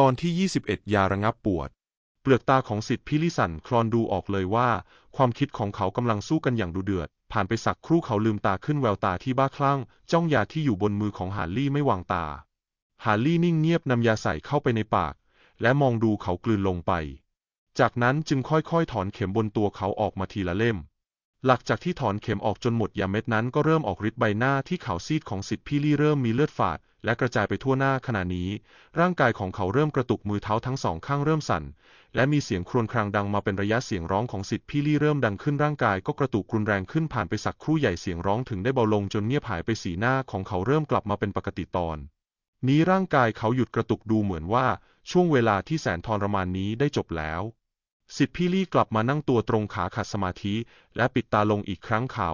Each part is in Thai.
ตอนที่ 21 ยาระงับปวด เปลือกตาของสิทธิพิลิสันคลอนดูออกเลยว่า ความคิดของเขากำลังสู้กันอย่างดุเดือด ผ่านไปสักครู่เขาลืมตาขึ้นแววตาที่บ้าคลั่ง จ้องยาที่อยู่บนมือของฮาร์ลี่ไม่วางตา ฮาร์ลี่นิ่งเงียบนำยาใส่เข้าไปในปาก และมองดูเขากลืนลงไป จากนั้นจึงค่อยๆถอนเข็มบนตัวเขาออกมาทีละเล่ม หลังจากที่ถอนเข็มออกจนหมดยาเม็ดนั้นก็เริ่มออกฤทธิ์ใบหน้าที่ขาวซีดของสิทธิพี่ลี่เริ่มมีเลือดฝาด และกระจายไปทั่วหน้าขณะนี้ ร่างกายของเขาเริ่มกระตุกมือเท้าทั้งสองข้างเริ่มสั่น และมีเสียงครวญครางดังมาเป็นระยะเสียงร้องของสิทธิพี่ลี่เริ่มดังขึ้นร่างกายก็กระตุกรุนแรงขึ้นผ่านไปสักครู่ใหญ่เสียงร้องถึงได้เบาลงจนเงียบหายไปสีหน้าของเขาเริ่มกลับมาเป็นปกติตอน นี้ร่างกายเขาหยุดกระตุกดูเหมือนว่า ช่วงเวลาที่แสนทรมานนี้ได้จบแล้ว สิทธิพี่ลี่กลับมานั่งตัวตรงขาขัดสมาธิ และปิดตาลงอีกครั้งเขา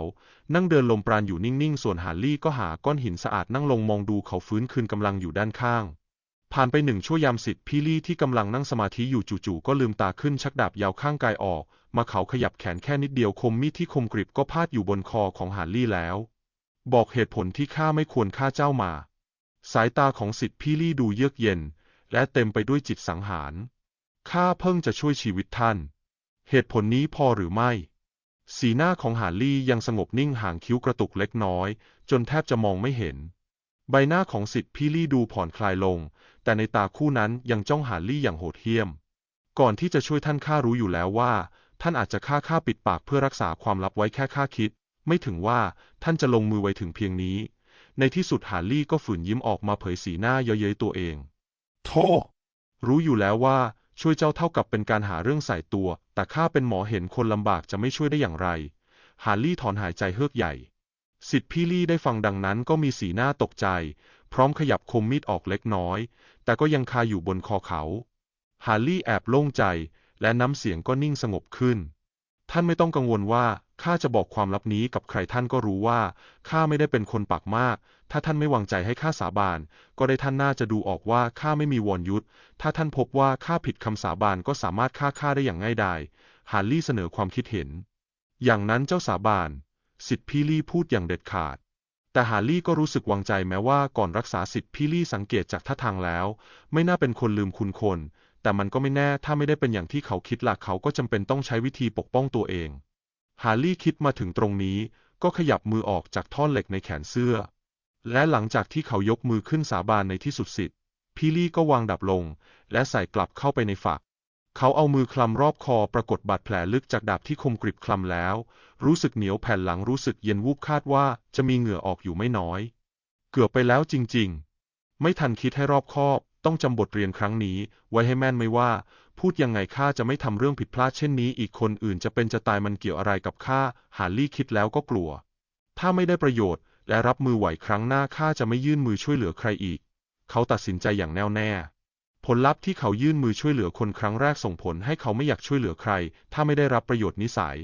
นั่งเดินลมปราณอยู่นิ่งๆ ส่วนฮาร์ลี่ก็หาก้อนหินสะอาดนั่งลงมองดูเขาฟื้นคืนกำลังอยู่ด้านข้าง ผ่านไปหนึ่งชั่วยามสิทธิพี่ลี่ที่กำลังนั่งสมาธิอยู่จู่ๆก็ลืมตาขึ้นชักดาบยาวข้างกายออก มาเขาขยับแขนแค่นิดเดียวคมมีดที่คมกริบก็พาดอยู่บนคอของฮาร์ลี่แล้ว บอกเหตุผลที่ข้าไม่ควรฆ่าเจ้ามา สายตาของสิทธิพี่ลี่ดูเยือกเย็น และเต็มไปด้วยจิตสังหาร ข้าเพิ่งจะช่วยชีวิตท่าน เหตุผลนี้พอหรือไม่ สีหน้าของฮาร์ลี่ยังสงบนิ่งห่างคิ้วกระตุกเล็กน้อย จนแทบจะมองไม่เห็น ใบหน้าของสิทธิ์พี่ลี่ดูผ่อนคลายลง แต่ในตาคู่นั้นยังจ้องฮาร์ลี่อย่างโหดเหี้ยม ก่อนที่จะช่วยท่านข้ารู้อยู่แล้วว่า ท่านอาจจะฆ่าข้าปิดปากเพื่อรักษาความลับไว้แค่ข้าคิด ไม่ถึงว่าท่านจะลงมือไว้ถึงเพียงนี้ ในที่สุดฮาร์ลี่ก็ฝืนยิ้มออกมาเผยสีหน้าเย้ยเย้ยตัวเองโธ่รู้อยู่แล้วว่า ช่วยเจ้าเท่ากับเป็นการหาเรื่องใส่ตัว แต่ข้าเป็นหมอเห็นคนลำบากจะไม่ช่วยได้อย่างไร ฮาร์ลี่ถอนหายใจเฮือกใหญ่ สิทธิ์พี่ลี่ได้ฟังดังนั้นก็มีสีหน้าตกใจ พร้อมขยับคมมีดออกเล็กน้อย แต่ก็ยังคาอยู่บนคอเขา ฮาร์ลี่แอบโล่งใจ และน้ำเสียงก็นิ่งสงบขึ้น ท่านไม่ต้องกังวลว่าข้าจะบอกความลับนี้กับใครท่านก็รู้ว่าข้าไม่ได้เป็นคนปากมาก ถ้าท่านไม่วางใจให้ข้าสาบาน ก็ได้ท่านน่าจะดูออกว่าข้าไม่มีวรยุทธถ้าท่านพบว่าข้าผิดคำสาบานก็สามารถฆ่าข้าได้อย่างง่ายดายฮาร์ลี่เสนอความคิดเห็น อย่างนั้นเจ้าสาบานสิทธิพี่ลี่พูดอย่างเด็ดขาด แต่ฮาร์ลี่ก็รู้สึกวางใจแม้ว่าก่อนรักษาสิทธิพี่ลี่สังเกตจากท่าทางแล้ว ไม่น่าเป็นคนลืมคุณคน แต่มันก็ไม่แน่ถ้าไม่ได้เป็นอย่างที่เขาคิดล่ะเขาก็จำเป็นต้องใช้วิธีปกป้องตัวเอง ฮาร์ลี่คิดมาถึงตรงนี้ ก็ขยับมือออกจากท่อนเหล็กในแขนเสื้อ และหลังจากที่เขายกมือขึ้นสาบานในที่สุดสิทธิ์พี่ลี่ก็วางดับลง และใส่กลับเข้าไปในฝัก เขาเอามือคลำรอบคอปรากฏบาดแผลลึกจากดาบที่คมกริบคลำแล้ว รู้สึกเหนียวแผ่นหลังรู้สึกเย็นวูบคาดว่าจะมีเหงื่อออกอยู่ไม่น้อย เกือบไปแล้วจริง ๆ ไม่ทันคิดให้รอบคอบ ต้องจำบทเรียนครั้งนี้ ไว้ให้แม่นไม่ว่า พูดยังไงข้าจะไม่ทำเรื่องผิดพลาดเช่นนี้อีกคนอื่นจะเป็นจะตายมันเกี่ยวอะไรกับข้าฮาร์ลี่คิดแล้วก็กลัว ถ้าไม่ได้ประโยชน์ และรับมือไหวครั้งหน้าข้าจะไม่ยื่นมือช่วยเหลือใครอีก เขาตัดสินใจอย่างแน่วแน่ ผลลัพธ์ที่เขายื่นมือช่วยเหลือคนครั้งแรกส่งผลให้เขาไม่อยากช่วยเหลือใคร ถ้าไม่ได้รับประโยชน์นิสัย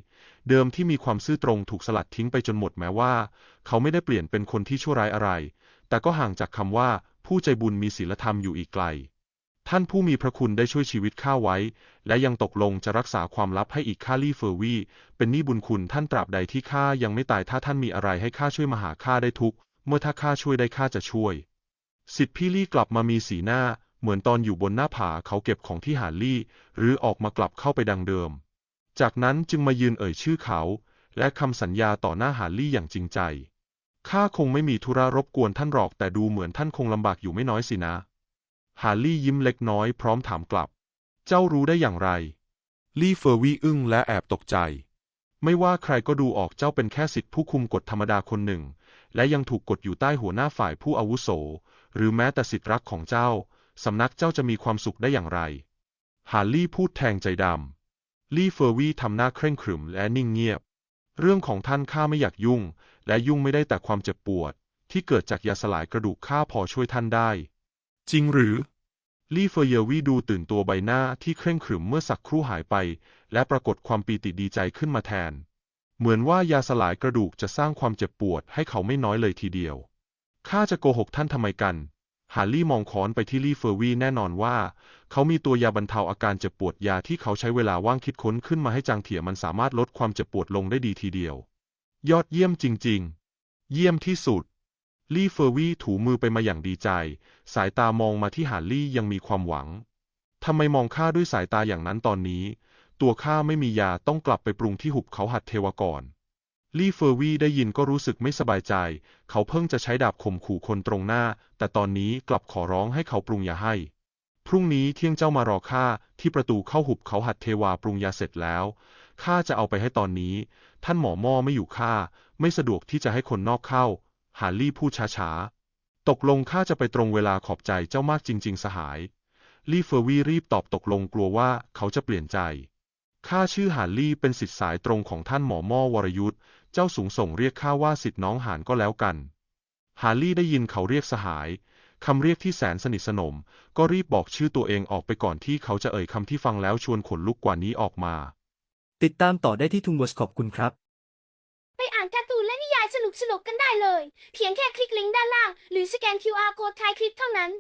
เดิมที่มีความซื่อตรงถูกสลัดทิ้งไปจนหมดแม้ว่า เขาไม่ได้เปลี่ยนเป็นคนที่ชั่วร้ายอะไร แต่ก็ห่างจากคำว่า ผู้ใจบุญมีศีลธรรมอยู่อีกไกล ท่านผู้มีพระคุณได้ช่วยชีวิตข้าไว้ และยังตกลงจะรักษาความลับให้อีกข้าลี่เฟอร์วีเป็นหนี้บุญคุณท่านตราบใดที่ข้ายังไม่ตายถ้าท่านมีอะไรให้ข้าช่วยมาหาข้าได้ทุก เมื่อถ้าข้าช่วยได้ข้าจะช่วย สิทธิพี่ลี่กลับมามีสีหน้า เหมือนตอนอยู่บนหน้าผาเขาเก็บของที่หาลี่ หรือออกมากลับเข้าไปดังเดิม จากนั้นจึงมายืนเอ่ยชื่อเขา และคำสัญญาต่อหน้าหาลี่อย่างจริงใจ ข้าคงไม่มีธุระรบกวนท่านหรอกแต่ดูเหมือนท่านคงลำบากอยู่ไม่น้อยสินะ ฮาร์ลี่ยิ้มเล็กน้อยพร้อมถามกลับ เจ้ารู้ได้อย่างไร ลี่เฟอร์วีอึ้งและแอบตกใจ ไม่ว่าใครก็ดูออกเจ้าเป็นแค่สิทธิผู้คุมกฎธรรมดาคนหนึ่ง และยังถูกกดอยู่ใต้หัวหน้าฝ่ายผู้อาวุโส หรือแม้แต่สิทธิรักของเจ้า สำนักเจ้าจะมีความสุขได้อย่างไร ฮาร์ลี่พูดแทงใจดำ ลี่เฟอร์วีทำหน้าเคร่งขรึมและนิ่งเงียบ เรื่องของท่านข้าไม่อยากยุ่ง และยุ่งไม่ได้แต่ความเจ็บปวด ที่เกิดจากยาสลายกระดูกข้าพอช่วยท่านได้ จริงหรือลี่เฟอร์เยอวีดูตื่นตัวใบหน้าที่เคร่งขรึมเมื่อสักครู่หายไป และปรากฏความปีติดีใจขึ้นมาแทน เหมือนว่ายาสลายกระดูกจะสร้างความเจ็บปวดให้เขาไม่น้อยเลยทีเดียวข้าจะโกหกท่านทำไมกันฮาร์ลี่มองค้อนไปที่ลี่เฟอร์วีแน่นอนว่า เขามีตัวยาบรรเทาอาการเจ็บปวดยาที่เขาใช้เวลาว่างคิดค้นขึ้นมาให้จางเถี่ยมันสามารถลดความเจ็บปวดลงได้ดีทีเดียว ยอดเยี่ยมจริง ๆ เยี่ยมที่สุด ลี่เฟอร์วี่ถูมือไปมาอย่างดีใจ สายตามองมาที่หาลี่ยังมีความหวัง ทำไมมองข้าด้วยสายตาอย่างนั้นตอนนี้ ตัวข้าไม่มียาต้องกลับไปปรุงที่หุบเขาหัดเทวก่อน ลี่เฟอร์วี่ได้ยินก็รู้สึกไม่สบายใจ เขาเพิ่งจะใช้ดาบข่มขู่คนตรงหน้า แต่ตอนนี้กลับขอร้องให้เขาปรุงยาให้ พรุ่งนี้เที่ยงเจ้ามารอข้าที่ประตูเข้าหุบเขาหัดเทวาปรุงยาเสร็จแล้วข้าจะเอาไปให้ตอนนี้ ท่านหมอม่อไม่อยู่ข้าไม่สะดวกที่จะให้คนนอกเข้าหาลี่พูดช้าๆ ตกลงข้าจะไปตรงเวลาขอบใจเจ้ามากจริง ๆ สหาย ลี่เฟอร์วี่รีบตอบตกลงกลัวว่าเขาจะเปลี่ยนใจข้าชื่อหานลี่เป็นสิทธิสายตรงของท่านหมอม่อวรยุทธ์ เจ้าสูงส่งเรียกข้าว่าสิทธิน้องหานก็แล้วกัน หาลี่ได้ยินเขาเรียกสหาย คำเรียกที่แสนสนิทสนม ก็รีบบอกชื่อตัวเองออกไปก่อนที่เขาจะเอ่ยคำที่ฟังแล้วชวนขนลุกกว่านี้ออกมา ติดตามต่อได้ที่ทุงวอสขอบคุณครับ ไปอ่านการ์ตูนและนิยายสนุกๆกันได้เลย เพียงแค่คลิกลิงก์ด้านล่าง หรือสแกน QR Code ท้ายคลิปเท่านั้น